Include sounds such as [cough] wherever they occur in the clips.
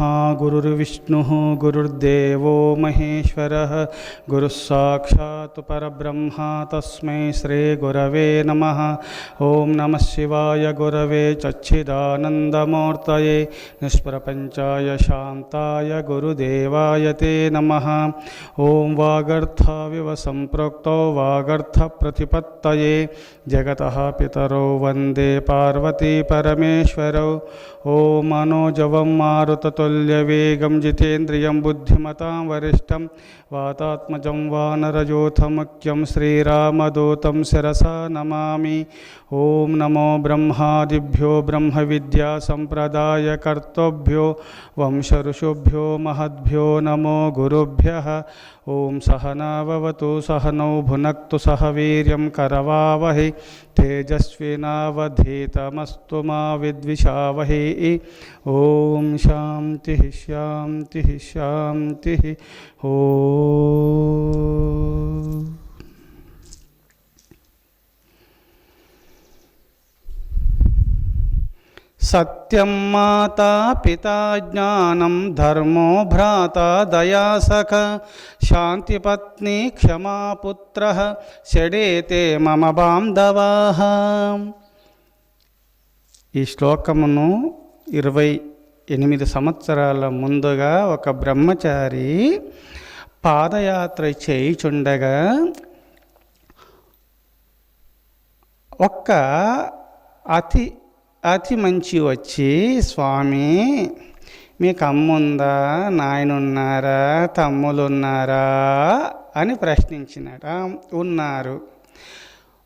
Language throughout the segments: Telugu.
गुरुर्विष्णुः गुरुर्देवो महेश्वरः। गुरुः साक्षात् परब्रह्मा तस्मै श्रीगुरवे नमः। ॐ नमः शिवाय गुरवे चच्छिदानन्दमूर्तये। निष्प्रपञ्चाय शान्ताय गुरुदेवाय ते नम। नमः ॐ वागर्थाविव सम्पृक्तौ वागर्थप्रतिपत्तये। जगतः पितरौ वंदे पार्वती परमेश्वरौ। ॐ मनोजवं जितेन्द्रियं बुद्धिमतां वरिष्ठं वातात्मजं वानरयोथमुख्यं श्रीरामदूतं शिरसा नमामि। ॐ नमो ब्रह्मादिभ्यो ब्रह्मविद्यासम्प्रदायकर्तृभ्यो वंशऋषुभ्यो महद्भ्यो नमो गुरुभ्यः। ओम सहनावतु सहनौ भुनक्तु, सह वीर करवावहे तेजस्विनावधीतमस्तु मा विद्विषावहे। ओम शांति शांति शांति ओ। सत्यम माता पिता ज्ञानम धर्मो भ्राता दया सख। శాంతిపత్ని క్షమాపుత్ర షడేతే మమ బాంధవా ఈ శ్లోకమును ఇరవై ఎనిమిది సంవత్సరాల ముందుగా ఒక బ్రహ్మచారి పాదయాత్ర చేయుచుండగా ఒక్క అతి అతి మంచి వచ్చి స్వామి మీకు అమ్ముందా నాయనున్నారా? తమ్ములున్నారా? అని ప్రశ్నించినాడు ఉన్నారు.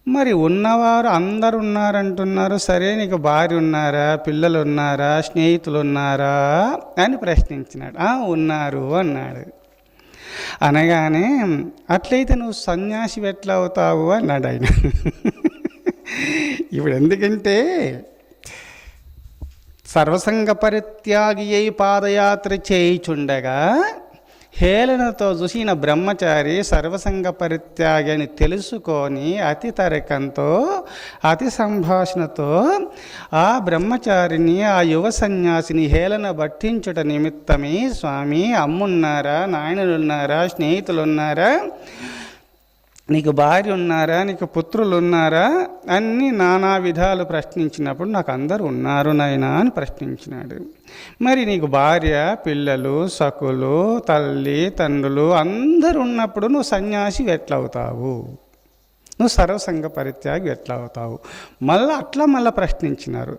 మరి ఉన్నవారు అందరు ఉన్నారంటున్నారు సరే నీకు భార్య ఉన్నారా పిల్లలు ఉన్నారా స్నేహితులు ఉన్నారా అని ప్రశ్నించినాడు "ఆ, ఉన్నారు అన్నాడు. అనగానే అట్లయితే నువ్వు సన్యాసి ఎట్లా అవుతావు? అన్నాడు ఆయన. [laughs] ఇప్పుడు ఎందుకంటే సర్వసంగ పరిత్యాగి అయి పాదయాత్ర చేయిచుండగా హేళనతో చూసిన బ్రహ్మచారి సర్వసంగ పరిత్యాగి అని తెలుసుకొని అతి తరకంతో అతి సంభాషణతో ఆ బ్రహ్మచారిని ఆ యువ సన్యాసిని హేళన పట్టించుట నిమిత్తమే స్వామి అమ్మున్నారా నాయనలున్నారా స్నేహితులున్నారా? నీకు భార్య ఉన్నారా నీకు పుత్రులు ఉన్నారా అన్ని నానా విధాలు ప్రశ్నించినప్పుడు నాకు అందరూ ఉన్నారు నాయనా అని ప్రశ్నించినాడు. మరి నీకు భార్య పిల్లలు సకులు తల్లి తండ్రులు అందరు ఉన్నప్పుడు నువ్వు సన్యాసి ఎట్లవుతావు? నువ్వు సర్వసంగ పరిత్యాగి ఎట్లా అవుతావు మళ్ళీ అట్లా మళ్ళీ ప్రశ్నించినారు.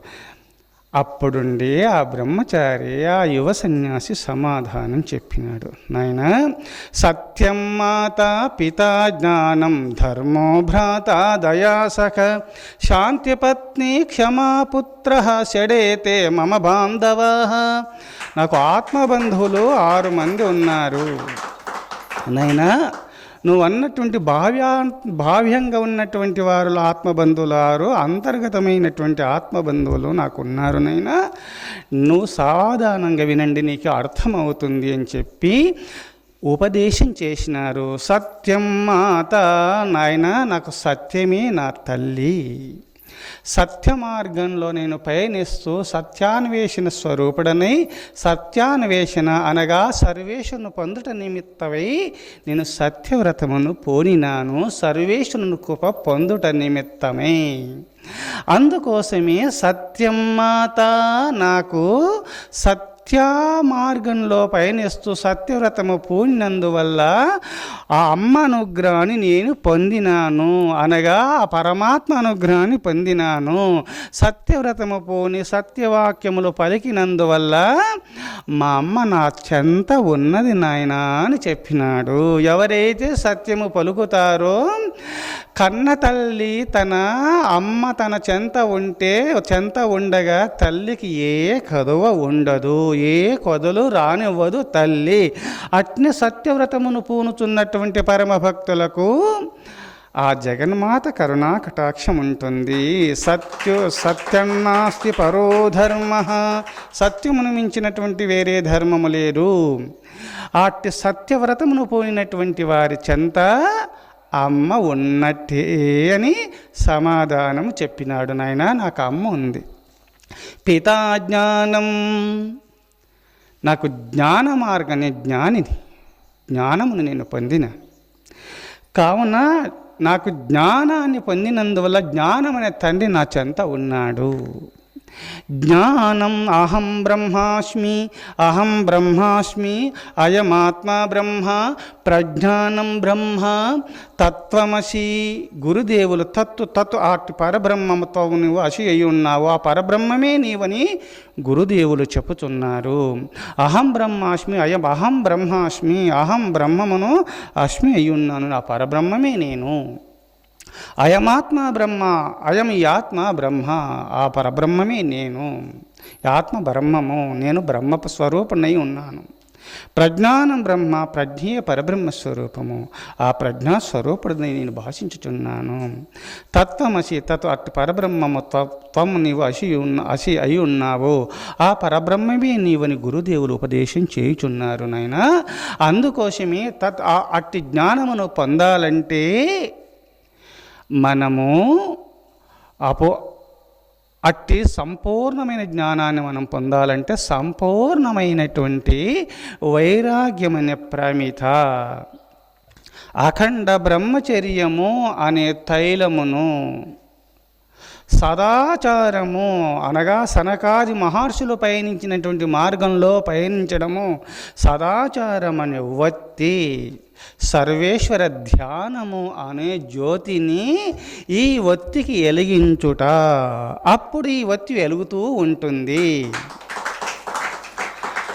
అప్పుడుండి ఆ బ్రహ్మచారి ఆ యువ సన్యాసి సమాధానం చెప్పినాడు. నాయన సత్యం మాత పితా జ్ఞానం ధర్మో భ్రాత దయాసఖ శాంతిపత్ని క్షమాపుత్ర షడేతే మమ బాంధవా. నాకు ఆత్మబంధువులు ఆరు మంది ఉన్నారు. నైనా నువ్వు అన్నటువంటి భావ్యా భావ్యంగా ఉన్నటువంటి వారు ఆత్మబంధువులారు అంతర్గతమైనటువంటి ఆత్మబంధువులు నాకు ఉన్నారు నైనా. నువ్వు సావధానంగా వినండి నీకు అర్థమవుతుంది అని చెప్పి ఉపదేశం చేసినారు. సత్యం మాత నాయన నాకు సత్యమే నా తల్లి. సత్య మార్గంలో నేను పయనిస్తూ సత్యాన్వేషణ స్వరూపుడనై సత్యాన్వేషణ అనగా సర్వేషను పొందుట నిమిత్తమై నేను సత్యవ్రతమును పోనినాను సర్వేషును కృప పొందుట నిమిత్తమే. అందుకోసమే సత్యం మాత నాకు సత్య మార్గంలో పయనిస్తూ సత్యవ్రతము పూనినందువల్ల ఆ అమ్మ అనుగ్రహాన్ని నేను పొందినాను. అనగా ఆ పరమాత్మ అనుగ్రహాన్ని పొందినాను. సత్యవ్రతము పూని సత్యవాక్యములు పలికినందువల్ల మా అమ్మ నా చెంత ఉన్నది నాయనా అని చెప్పినాడు. ఎవరైతే సత్యము పలుకుతారో కన్న తల్లి తన అమ్మ తన చెంత ఉంటే చెంత ఉండగా తల్లికి ఏ కదువ ఉండదు ఏ కొదలు రానివ్వదు తల్లి. అట్ని సత్యవ్రతమును పూనుచున్నటువంటి పరమ భక్తులకు ఆ జగన్మాత కరుణా కటాక్షం ఉంటుంది. సత్యు సత్యం నాస్తి పరో ధర్మ. సత్యమును మించినటువంటి వేరే ధర్మము లేదు. అట్టి సత్యవ్రతమును పోయినటువంటి వారి చెంత అమ్మ ఉన్నట్టే అని సమాధానం చెప్పినాడు నాయన నాకు అమ్మ ఉంది. పితాజ్ఞానం నాకు జ్ఞాన మార్గాన్ని జ్ఞానిని జ్ఞానమును నేను పొందిన. కావున నాకు జ్ఞానాన్ని పొందినందువల్ల జ్ఞానం అనే తండ్రి నా చెంత ఉన్నాడు. జ్ఞానం అహం బ్రహ్మాస్మి అహం బ్రహ్మాస్మి అయమాత్మా బ్రహ్మ ప్రజ్ఞానం బ్రహ్మ తత్వమసి గురుదేవులు తత్తు తత్తు ఆ పరబ్రహ్మతో నువ్వు అసి అయి ఉన్నావు. ఆ పరబ్రహ్మమే నీవని గురుదేవులు చెప్పుచున్నారు. అహం బ్రహ్మాస్మి అయం అహం బ్రహ్మాస్మి అహం బ్రహ్మమును అస్మి అయి ఉన్నాను. ఆ పరబ్రహ్మమే నేను. అయమాత్మ బ్రహ్మ అయం ఈ ఆత్మ బ్రహ్మ ఆ పరబ్రహ్మమే నేను ఆత్మ బ్రహ్మము నేను బ్రహ్మ స్వరూపునై ఉన్నాను. ప్రజ్ఞానం బ్రహ్మ ప్రజ్ఞేయ పరబ్రహ్మ స్వరూపము ఆ ప్రజ్ఞా స్వరూపుడిని నేను భాషించుచున్నాను. తత్వమసి తత్వ అట్టి పరబ్రహ్మము త్వం నీవు అసి ఉన్న అసి అయి ఉన్నావు. ఆ పరబ్రహ్మమే నీవని గురుదేవులు ఉపదేశం చేయుచున్నారు నాయన. అందుకోసమే తత్ ఆ అట్టి జ్ఞానమును పొందాలంటే మనము అపో అట్టి సంపూర్ణమైన జ్ఞానాన్ని మనం పొందాలంటే సంపూర్ణమైనటువంటి వైరాగ్యం అనే ప్రమిత. అఖండ బ్రహ్మచర్యము అనే తైలమును సదాచారము అనగా సనకాది మహర్షులు పయనించినటువంటి మార్గంలో పయనించడము సదాచారం అనే వత్తి సర్వేశ్వర ధ్యానము అనే జ్యోతిని ఈ ఒత్తికి ఎలిగించుట. అప్పుడు ఈ ఒత్తి వెలుగుతూ ఉంటుంది.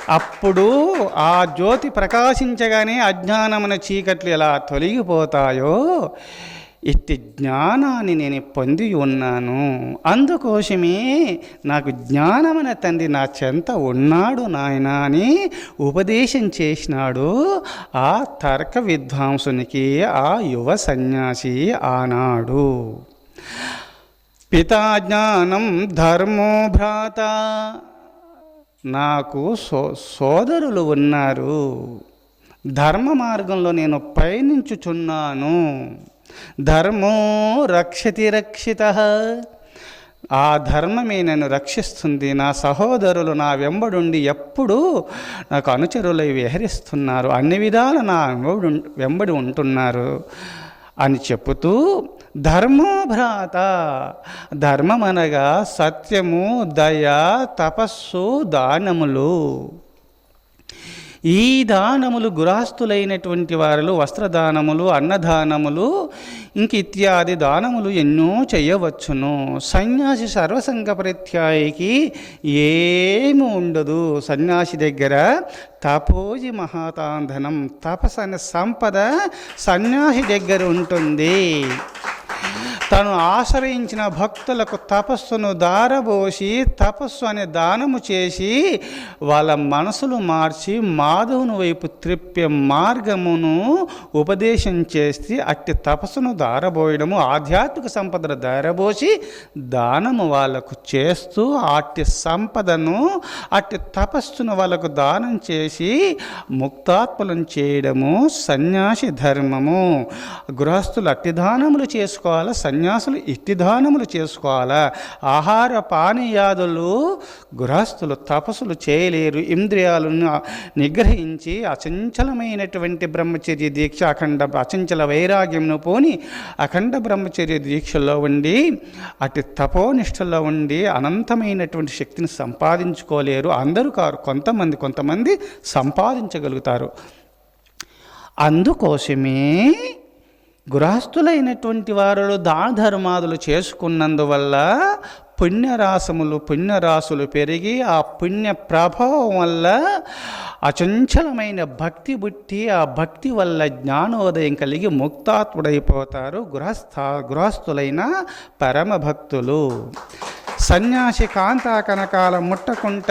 అప్పుడు ఆ జ్యోతి ప్రకాశించగానే అజ్ఞానమున చీకట్లు ఎలా తొలగిపోతాయో ఇట్టి జ్ఞానాన్ని నేను పొంది ఉన్నాను. అందుకోసమే నాకు జ్ఞానమైన తండ్రి నా చెంత ఉన్నాడు నాయన అని ఉపదేశం చేసినాడు ఆ తర్క విద్వాంసునికి ఆ యువ సన్యాసి ఆనాడు. పితా జ్ఞానం ధర్మో భ్రాత. నాకు సో సోదరులు ఉన్నారు. ధర్మ మార్గంలో నేను పయనించుచున్నాను. ధర్మో రక్షతి రక్షిత. ఆ ధర్మమే నన్ను రక్షిస్తుంది. నా సహోదరులు నా వెంబడుండి ఎప్పుడూ నాకు అనుచరులై విహరిస్తున్నారు. అన్ని విధాలు నా వెంబడి వెంబడి ఉంటున్నారు అని చెప్తూ ధర్మో భ్రాత ధర్మం అనగా సత్యము దయ తపస్సు దానములు. ఈ దానములు గురాస్తులైనటువంటి వారిలో వస్త్రదానములు అన్నదానములు ఇంక ఇత్యాది దానములు ఎన్నో చేయవచ్చును. సన్యాసి సర్వసంగ ప్రత్యాయికి ఏమి ఉండదు. సన్యాసి దగ్గర తపోజి మహాతాంధనం తపసన సంపద సన్యాసి దగ్గర ఉంటుంది. తను ఆశ్రయించిన భక్తులకు తపస్సును దారబోసి తపస్సు అనే దానము చేసి వాళ్ళ మనసులు మార్చి మాధవుని వైపు త్రిప్పే మార్గమును ఉపదేశం చేసి అట్టి తపస్సును దారబోయడము ఆధ్యాత్మిక సంపదను దారబోసి దానము వాళ్ళకు చేస్తూ అట్టి సంపదను అట్టి తపస్సును వాళ్ళకు దానం చేసి ముక్తాత్మలను చేయడము సన్యాసి ధర్మము. గృహస్థులు అట్టి దానములు చేసుకోవాలి? సన్యాసులు ఇట్టిదానములు చేసుకోవాలా. ఆహార పానీయాదులు గృహస్థులు తపస్సులు చేయలేరు. ఇంద్రియాలను నిగ్రహించి అచంచలమైనటువంటి బ్రహ్మచర్య దీక్ష అఖండ అచంచల వైరాగ్యంను పోని అఖండ బ్రహ్మచర్య దీక్షలో ఉండి అటు తపోనిష్టలో ఉండి అనంతమైనటువంటి శక్తిని సంపాదించుకోలేరు. అందరూ కారు కొంతమంది కొంతమంది సంపాదించగలుగుతారు. అందుకోసమే గృహస్థులైనటువంటి వారు దాన ధర్మాదులు చేసుకున్నందువల్ల పుణ్యరాసములు పుణ్యరాసులు పెరిగి ఆ పుణ్య ప్రభావం వల్ల అచంచలమైన భక్తి బుట్టి ఆ భక్తి వల్ల జ్ఞానోదయం కలిగి ముక్తాత్ముడైపోతారు గృహస్థ గృహస్థులైన పరమభక్తులు సన్యాసి కాంత కనకాల ముట్టకుంట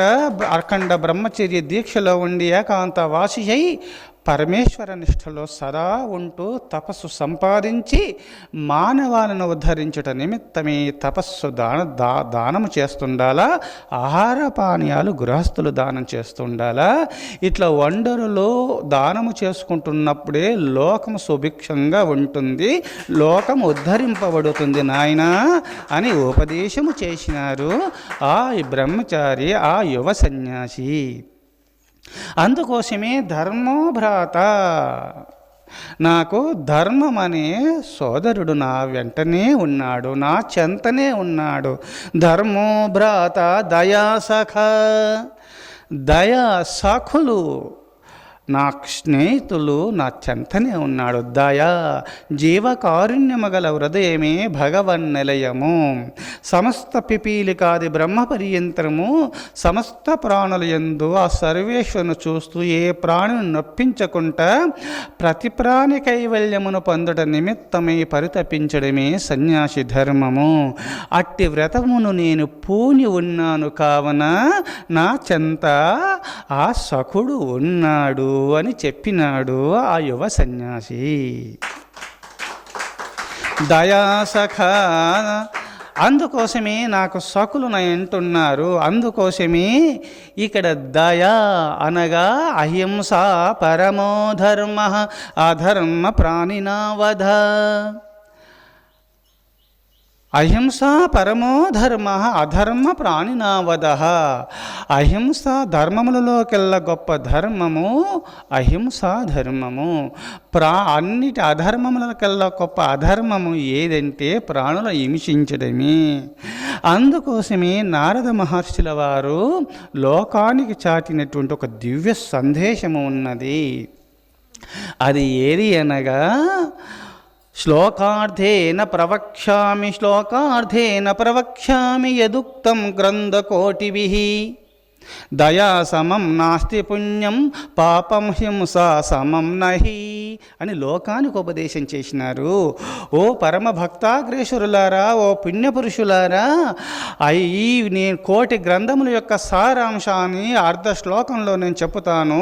అఖండ బ్రహ్మచర్య దీక్షలో ఉండి ఏకాంత వాసి అయి పరమేశ్వర నిష్టలో సదా ఉంటూ తపస్సు సంపాదించి మానవాలను ఉద్ధరించుట నిమిత్తమే తపస్సు దాన దా దానము చేస్తుండాలా? ఆహార పానీయాలు గృహస్థులు దానం చేస్తుండాలా? ఇట్లా వండరులో దానము చేసుకుంటున్నప్పుడే లోకం సుభిక్షంగా ఉంటుంది లోకం ఉద్ధరింపబడుతుంది నాయన అని ఉపదేశము చేసినారు ఆ బ్రహ్మచారి ఆ యువ సన్యాసి. అందుకోసమే ధర్మోభ్రాత నాకు ధర్మం అనే సోదరుడు నా వెంటనే ఉన్నాడు నా చెంతనే ఉన్నాడు. ధర్మో భ్రాత దయాసఖ దయా సఖులు నా స్నేహితులు నా చెంతనే ఉన్నాడు. దయా జీవకారుణ్యమగల హృదయమే భగవన్ నిలయము. సమస్త పిపీలికాది బ్రహ్మ పర్యంతరము సమస్త ప్రాణుల యందు ఆ సర్వేశ్వరును చూస్తూ ఏ ప్రాణిని నొప్పించకుండా ప్రతి ప్రాణి కైవల్యమును పొందట నిమిత్తమై పరితపించడమే సన్యాసి ధర్మము. అట్టి వ్రతమును నేను పూని ఉన్నాను కావున నా చెంత ఆ సఖుడు ఉన్నాడు. అని చెప్పినాడు ఆ యువ సన్యాసి. దయాసఖ అందుకోసమే నాకు సకులు అంటున్నారు. అందుకోసమే ఇక్కడ దయా అనగా అహింస పరమో ధర్మ అధర్మ ప్రాణినావధ. అహింస పరమో ధర్మ అధర్మ ప్రాణినావద అహింస ధర్మములలోకెల్లా గొప్ప ధర్మము అహింస ధర్మము. ప్రా అన్నిటి అధర్మములకెల్లా గొప్ప అధర్మము ఏదంటే ప్రాణుల హింసించడమే. అందుకోసమే నారద మహర్షుల వారు లోకానికి చాటినటువంటి ఒక దివ్య సందేశము ఉన్నది. అది ఏది అనగా శ్లోకార్థేన ప్రవక్ష్యామి శ్లోకార్థేన ప్రవక్ష్యామి యదుక్తం గ్రంథకోటిభిः. దయా సమం నాస్తి పుణ్యం పాపం హింస సమం నహి అని లోకానికి ఉపదేశం చేసినారు. ఓ పరమ భక్తాగ్రేశ్వరులారా ఓ పుణ్యపురుషులారా అయి నేను కోటి గ్రంథముల యొక్క సారాంశాన్ని అర్ధ శ్లోకంలో నేను చెప్తాను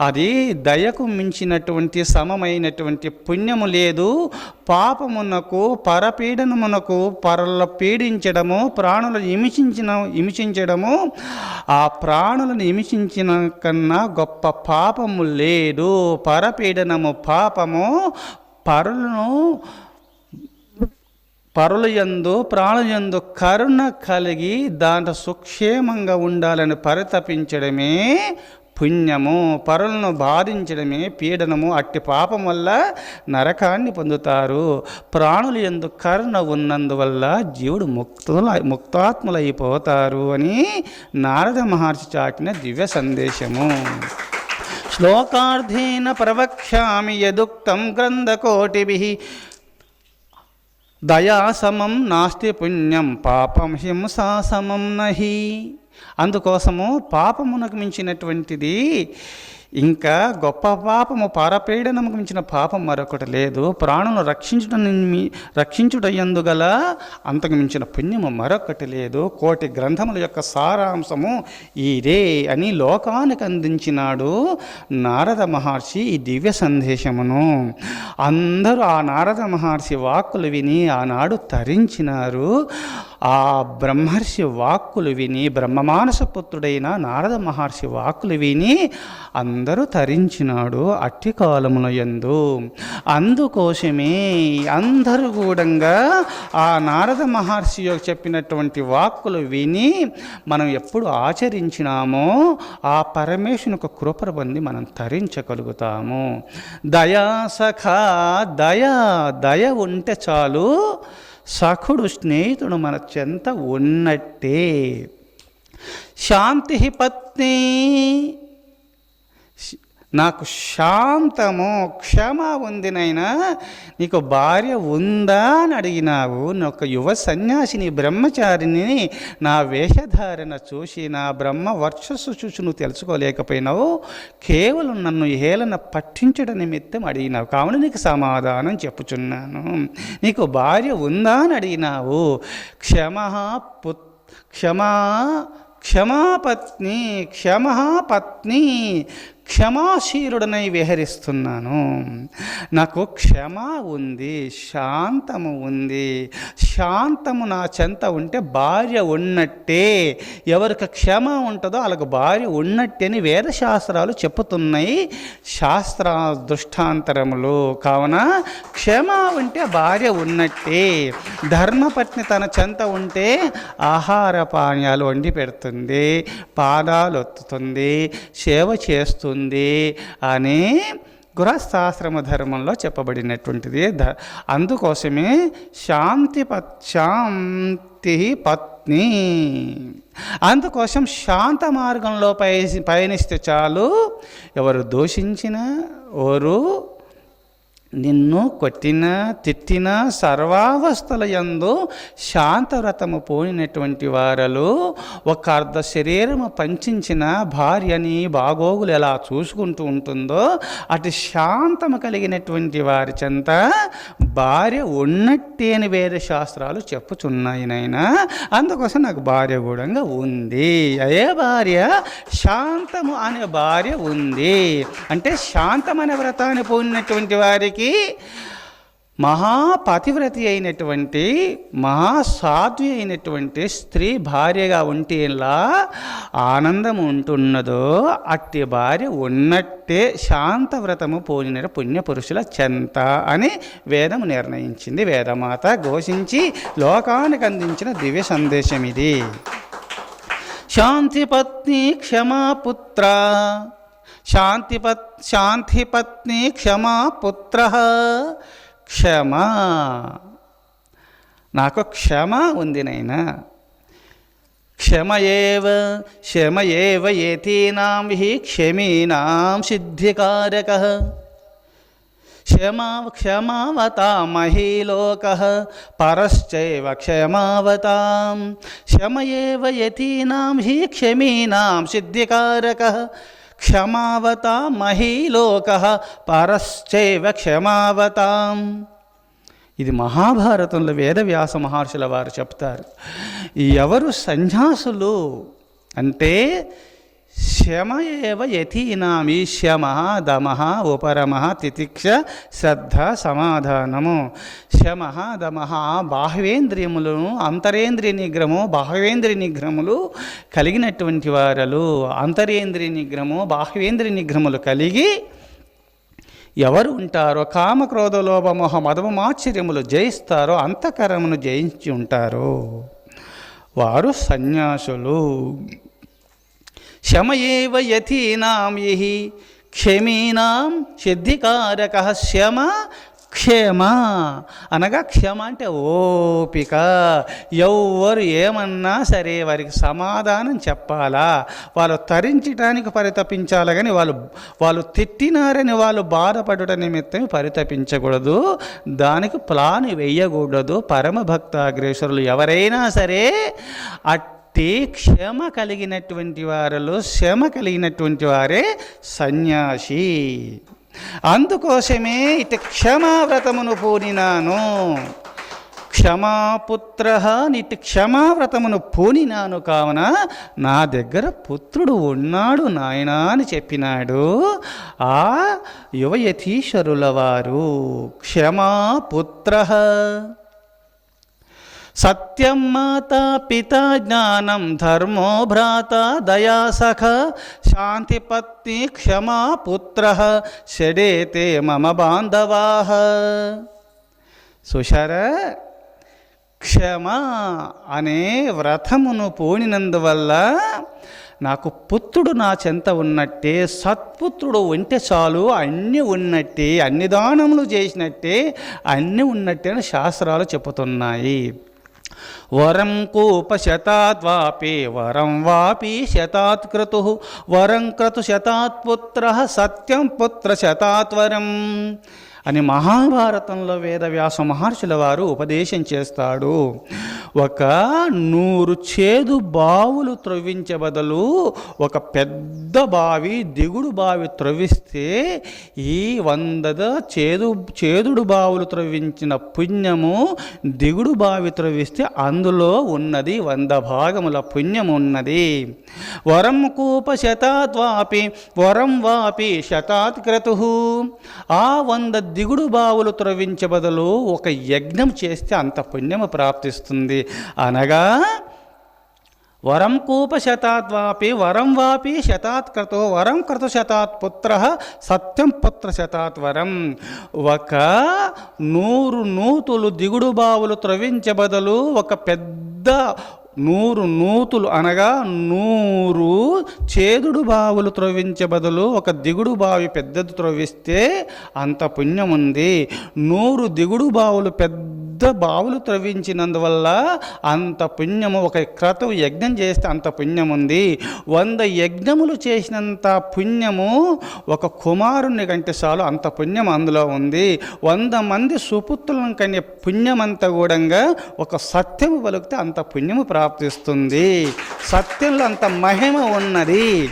అది దయకు మించినటువంటి సమమైనటువంటి పుణ్యము లేదు. పాపమునకు పరపీడనమునకు పరల పీడించడము ప్రాణులు హింసించిన హింసించడము ఆ ప్రాణులను నిమిషించిన కన్నా గొప్ప పాపము లేదు. పరపీడనము పాపము పరులను పరుల యందు ప్రాణులందు కరుణ కలిగి దాంట్లో సుక్షేమంగా ఉండాలని పరితపించడమే పుణ్యము పరులను బాధించడమే పీడనము అట్టి పాపం వల్ల నరకాన్ని పొందుతారు. ప్రాణులు ఎందు కరుణ ఉన్నందువల్ల జీవుడు ముక్తుల ముక్తాత్ములైపోతారు అని నారద మహర్షి చాటిన దివ్య సందేశము. శ్లోకార్థేన ప్రవక్ష్యామి యదుక్తం గ్రంథకోటిభి. దయా సమం నాస్తి పుణ్యం పాపం హింసా సమం నహి. అందుకోసము పాపమునకు మించినటువంటిది ఇంకా గొప్ప పాపము పారపీడనముకు మించిన పాపం మరొకటి లేదు. ప్రాణులను రక్షించుట రక్షించుటయందు గల అంతకు మించిన పుణ్యము మరొకటి లేదు. కోటి గ్రంథముల యొక్క సారాంశము ఇదే అని లోకానికి అందించినాడు నారద మహర్షి ఈ దివ్య సందేశమును. అందరూ ఆ నారద మహర్షి వాక్కులు విని ఆనాడు తరించినారు. ఆ బ్రహ్మర్షి వాక్కులు విని బ్రహ్మమానస పుత్రుడైన నారద మహర్షి వాక్కులు విని అందరూ తరించినాడు అట్టి కాలముల యందు. అందుకోసమే అందరూ కూడంగా ఆ నారద మహర్షి యొక్క చెప్పినటువంటి వాక్కులు విని మనం ఎప్పుడు ఆచరించినామో ఆ పరమేశ్వరుని యొక్క కృపర పొంది మనం తరించగలుగుతాము. దయా సఖ దయ దయ ఉంటే చాలు. సఖుడు స్నేహితుడు మన చెంత ఉన్నట్టే. శాంతి పత్ని నాకు శాంతము క్షమ ఉంది నైనా నీకు భార్య ఉందా అని అడిగినావు. ఒక యువ సన్యాసిని బ్రహ్మచారిని నా వేషధారణ చూసి నా బ్రహ్మ వర్చస్సు చూసి నువ్వు తెలుసుకోలేకపోయినావు. కేవలం నన్ను హేళన పట్టించడం నిమిత్తం అడిగినావు. కావున నీకు సమాధానం చెప్పుచున్నాను. నీకు భార్య ఉందా అని అడిగినావు. క్షమ పుత్ క్షమా క్షమాపత్ని క్షమ పత్ని క్షమాశీలుడనై విహరిస్తున్నాను. నాకు క్షమ ఉంది శాంతము ఉంది. శాంతము నా చెంత ఉంటే భార్య ఉన్నట్టే. ఎవరికి క్షమ ఉంటుందో వాళ్ళకు భార్య ఉన్నట్టే అని వేదశాస్త్రాలు చెప్పుతున్నాయి శాస్త్ర దృష్టాంతరములు. కావున క్షమ ఉంటే భార్య ఉన్నట్టే. ధర్మపత్ని తన చెంత ఉంటే ఆహార పానీయాలు వండి పెడుతుంది పాదాలు ఒత్తుతుంది సేవ చేస్తుంది. అని గృహస్థాశ్రమ ధర్మంలో చెప్పబడినటువంటిది. ధ అందుకోసమే శాంతి ప శాంతి పత్ని. అందుకోసం శాంత మార్గంలో పయ పయనిస్తే చాలు. ఎవరు దూషించిన ఎవరు నిన్ను కొట్టిన తిట్టిన సర్వావస్థల యందు శాంతవ్రతము పోయినటువంటి వారలు ఒక అర్ధ శరీరము పంచించిన భార్యని బాగోగులు ఎలా చూసుకుంటూ ఉంటుందో అటు శాంతము కలిగినటువంటి వారి చెంత భార్య ఉన్నట్టే అని శాస్త్రాలు చెప్పుచున్నాయి నాయన. అందుకోసం నాకు భార్య కూడా ఉంది. అదే భార్య శాంతము అనే భార్య ఉంది. అంటే శాంతమనే వ్రతాన్ని పోయినటువంటి వారికి మహాపతివ్రతి అయినటువంటి మహాసాధ్వి అయినటువంటి స్త్రీ భార్యగా ఉంటే ఎలా ఆనందం ఉంటున్నదో అట్టి భార్య ఉన్నట్టే శాంతవ్రతము పోలిన పుణ్యపురుషుల చెంత అని వేదము నిర్ణయించింది. వేదమాత ఘోషించి లోకానికి అందించిన దివ్య సందేశం ఇది శాంతిపత్ని క్షమాపుత్ర శాంతిపత్ శాంతిపత్ని క్షమా పుత్ర. క్షమ. నాకు క్షమ ఉంది నైనా. క్షమయేవ క్షమయేవ ఏతీనాం హి క్షమీనాం సిద్ధికారక. క్షమా క్షమావతామహీలోక పరశ్చైవ క్షమావతాం. క్షమయేవ యతీనాం హి క్షమీనాం సిద్ధికారక. క్షమావతామహీలోక పరశ్చైవ క్షమావతాం. ఇది మహాభారతంలో వేదవ్యాస మహర్షుల వారు చెప్తారు. ఎవరు సన్యాసులు అంటే శమ ఏవ యథీనామి శమ దమ ఉపరమ తితిక్ష శ్రద్ధ సమాధానము. శమ దమ బాహ్వేంద్రియములను అంతరేంద్రియ నిగ్రహము బాహ్వేంద్రియ నిగ్రహములు కలిగినటువంటి వారలు. అంతరేంద్రియ నిగ్రహము బాహ్వేంద్రియ నిగ్రహములు కలిగి ఎవరు ఉంటారో కామక్రోధ లోభమోహ మదము జయిస్తారో అంతకరమును జయించి ఉంటారు. వారు సన్యాసులు. శమయేవ యథీనాం యహి. క్షమీనాం సిద్ధికారక శమ క్షేమ. అనగా క్షమ అంటే ఓపిక. ఎవ్వరు ఏమన్నా సరే వారికి సమాధానం చెప్పాలా? వాళ్ళు తరించడానికి పరితపించాలి కానీ వాళ్ళు వాళ్ళు తిట్టినారని వాళ్ళు బాధపడుట నిమిత్తం పరితపించకూడదు. దానికి ప్లాన్ వేయకూడదు. పరమభక్తాగ్రేశ్వరులు ఎవరైనా సరే అట్ అట్టి క్షమ కలిగినటువంటి వారిలో శ్రమ కలిగినటువంటి వారే సన్యాసి. అందుకోసమే ఇటు క్షమావ్రతమును పూనినాను. క్షమాపుత్ర నీటి క్షమావ్రతమును పూనినాను కావున నా దగ్గర పుత్రుడు ఉన్నాడు నాయనా అని చెప్పినాడు ఆ యువయతీశ్వరుల వారు. క్షమాపుత్ర. సత్యం మాత పిత జ్ఞానం ధర్మో భ్రాత దయా సఖ శాంతిపత్ని క్షమా పుత్ర షడేతే మమ బాంధవా సుషర క్షమ అనే వ్రతమును పోనినందువల్ల నాకు పుత్రుడు నా చెంత ఉన్నట్టే సత్పుత్రుడు ఉంటే చాలు అన్నీ ఉన్నట్టే అన్ని దానములు చేసినట్టే అన్నీ ఉన్నట్టే అని శాస్త్రాలు చెబుతున్నాయి. వరం కూప శతాద్వాపి వరం వాపి శతాత్ క్రతు వరం క్రతు శతాత్పుత్ర సత్యం పుత్ర శతాత్వరం. అని మహాభారతంలో వేదవ్యాస మహర్షుల వారు ఉపదేశం చేస్తాడు. ఒక నూరు చేదు బావులు త్రవ్వించే బదులు ఒక పెద్ద బావి దిగుడు బావి త్రవ్విస్తే ఈ వందద చేదు చేదుడు బావులు త్రవ్వించిన పుణ్యము దిగుడు బావి త్రవ్విస్తే అందులో ఉన్నది వంద భాగముల పుణ్యం ఉన్నది వరం కూప శతాద్వాపి వరం వాపి శతాత్ క్రతు ఆ వంద దిగుడు బావులు త్రవించే బదులు ఒక యజ్ఞం చేస్తే అంత పుణ్యము ప్రాప్తిస్తుంది. అనగా వరం కూప శతాద్వాపి వరం వాపి శతాత్కృతో వరం కృత శతాత్ పుత్ర సత్యం పుత్ర శతాత్ వరం. ఒక నూరు నూతులు దిగుడు బావులు త్రవించే బదులు ఒక పెద్ద నూరు నూతులు అనగా నూరు చేదుడు బావులు త్రవ్వించే బదులు ఒక దిగుడు బావి పెద్దది త్రవ్విస్తే అంత పుణ్యం ఉంది నూరు దిగుడు బావులు పెద్ద బావులు త్రవ్వించినందువల్ల అంత పుణ్యము ఒక క్రతువు యజ్ఞం చేస్తే అంత పుణ్యం ఉంది వంద యజ్ఞములు చేసినంత పుణ్యము ఒక కుమారుని కంటే చాలు అంత పుణ్యం అందులో ఉంది. వంద మంది సుపుత్రులను కనే పుణ్యమంతా కూడా ఒక సత్యము పలికితే అంత పుణ్యము ప్రాప్తిస్తుంది. సత్యంలో అంత మహిమ ఉన్నది.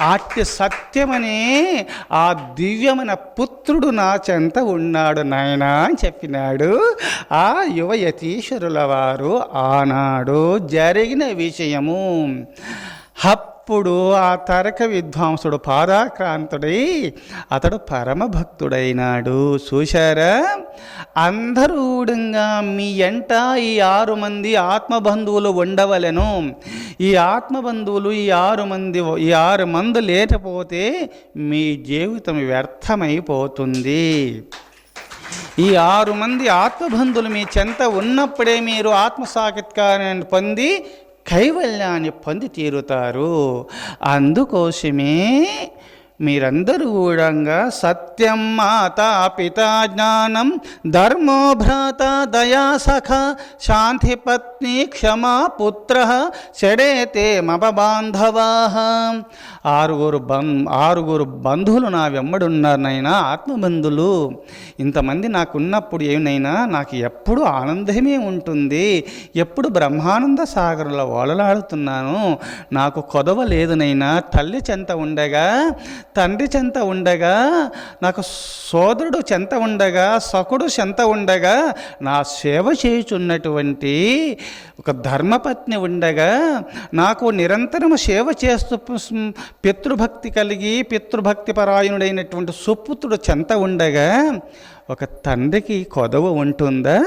అట్టి సత్యమనే ఆ దివ్యమైన పుత్రుడు నా చెంత ఉన్నాడు నాయనా అని చెప్పినాడు. ఆ యువ యతీశ్వరుల వారు ఆనాడు జరిగిన విషయము. హప్ అప్పుడు ఆ తరక విద్వాంసుడు పాదాక్రాంతుడై అతడు పరమభక్తుడైనాడు చూశారా? అందరూ మీ ఎంట ఈ ఆరు మంది ఆత్మబంధువులు ఉండవలెను. ఈ ఆత్మబంధువులు ఈ ఆరు మంది ఈ ఆరు మంది లేకపోతే మీ జీవితం వ్యర్థమైపోతుంది. ఈ ఆరు మంది ఆత్మబంధులు మీ చెంత ఉన్నప్పుడే మీరు ఆత్మసాక్షాత్కారాన్ని పొంది కైవల్యాన్ని పొంది తీరుతారు. అందుకోసమే మీరందరూ కూడా సత్యం మాత పిత జ్ఞానం ధర్మో భ్రాత దయా సఖ శాంతి పత్ని క్షమా పుత్ర షడేతే మమ బాంధవా. ఆరుగురు బం ఆరుగురు బంధువులు నా వెంబడున్నారు నైనా ఆత్మబంధులు. ఇంతమంది నాకున్నప్పుడు ఏమైనా నాకు ఎప్పుడు ఆనందమే ఉంటుంది. ఎప్పుడు బ్రహ్మానంద సాగరంలో ఓలలాడుతున్నాను నాకు కొదవ లేదునైనా తల్లి చెంత ఉండగా తండ్రి చెంత ఉండగా నాకు సోదరుడు చెంత ఉండగా సకుడు చెంత ఉండగా నా సేవ చేయుచున్నటువంటి ఒక ధర్మపత్ని ఉండగా నాకు నిరంతరం సేవ చేస్తూ పితృభక్తి కలిగి పితృభక్తి పరాయణుడైనటువంటి సుపుత్రుడు చెంత ఉండగా ఒక తండ్రికి కొదవ ఉంటుందా?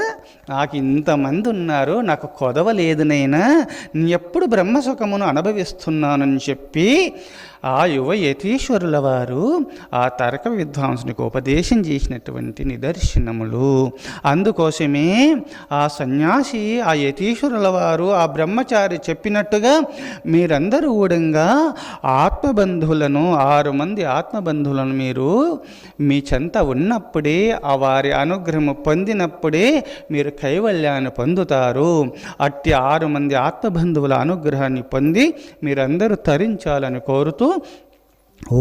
నాకు ఇంతమంది ఉన్నారు నాకు కొదవ లేదు నైనా ఎప్పుడు బ్రహ్మసుఖమును అనుభవిస్తున్నానని చెప్పి ఆ యువ యతీశ్వరుల వారు ఆ తరక విద్వాంసునికి ఉపదేశం చేసినటువంటి నిదర్శనములు. అందుకోసమే ఆ సన్యాసి ఆ యతీశ్వరుల వారు ఆ బ్రహ్మచారి చెప్పినట్టుగా మీరందరూ ఊడంగా ఆత్మబంధువులను ఆరు మంది ఆత్మబంధువులను మీరు మీ చెంత ఉన్నప్పుడే ఆ వారి అనుగ్రహం పొందినప్పుడే మీరు కైవల్యాన్ని పొందుతారు. అట్టి ఆరు మంది ఆత్మబంధువుల అనుగ్రహాన్ని పొంది మీరందరూ తరించాలని కోరుతూ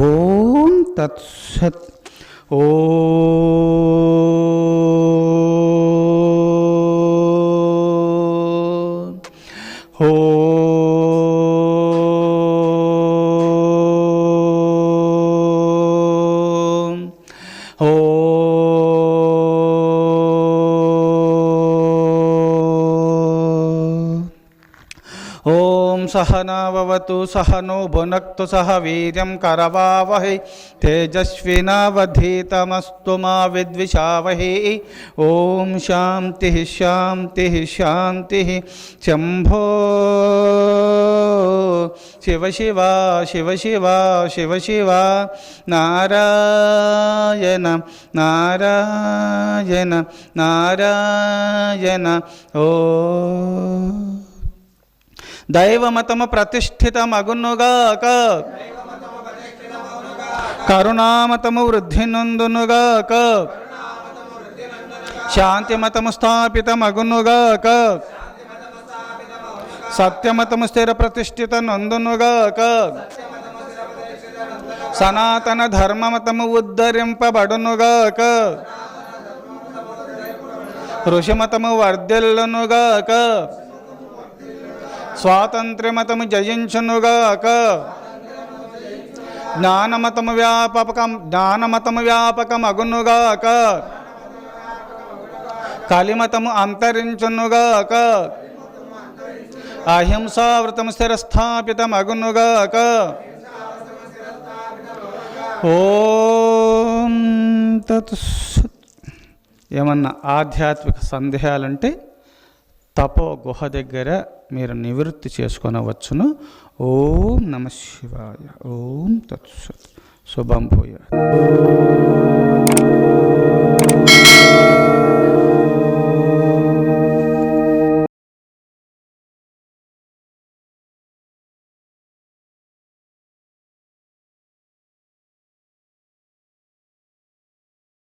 ఓం తత్సత్ ఓ सह नो भुन सह वीर करवावहै। तेजस्विनावधीतमस्तु मा विद्विषावहै। ॐ शाति शाति शाति शंभो शिव शिवा शिव शिवा शिव शिवा। नारायण नारायण नारायण। ओ। దైవమతము ప్రతిష్ఠితమగునుగాక. కరుణామతము వృద్ధినందునుగాక. శాంతిమతము స్థాపితమగునుగాక. సత్యమతము స్థిర ప్రతిష్ఠిత నందునుగాక. సనాతన ధర్మమతము ఉద్ధరింపబడునుగాక. ఋషిమతము వర్ధిల్లునుగాక. స్వాతంత్ర్యమతము జయించునుగాక. జ్ఞానమతము వ్యాపకం జ్ఞానమతము వ్యాపకం అగునుగాక. కలిమతము అంతరించునుగాక. అహింసావృతం స్థిరస్థాపితం అగునుగాక. ఓం తత్ ఏమన్నా ఆధ్యాత్మిక సందేహాలంటే తపో గుహ దగ్గర మీరు నివృత్తి చేసుకొనవచ్చును. ఓం నమ శివాయ. ఓం తత్సత్. శుభం భూయ.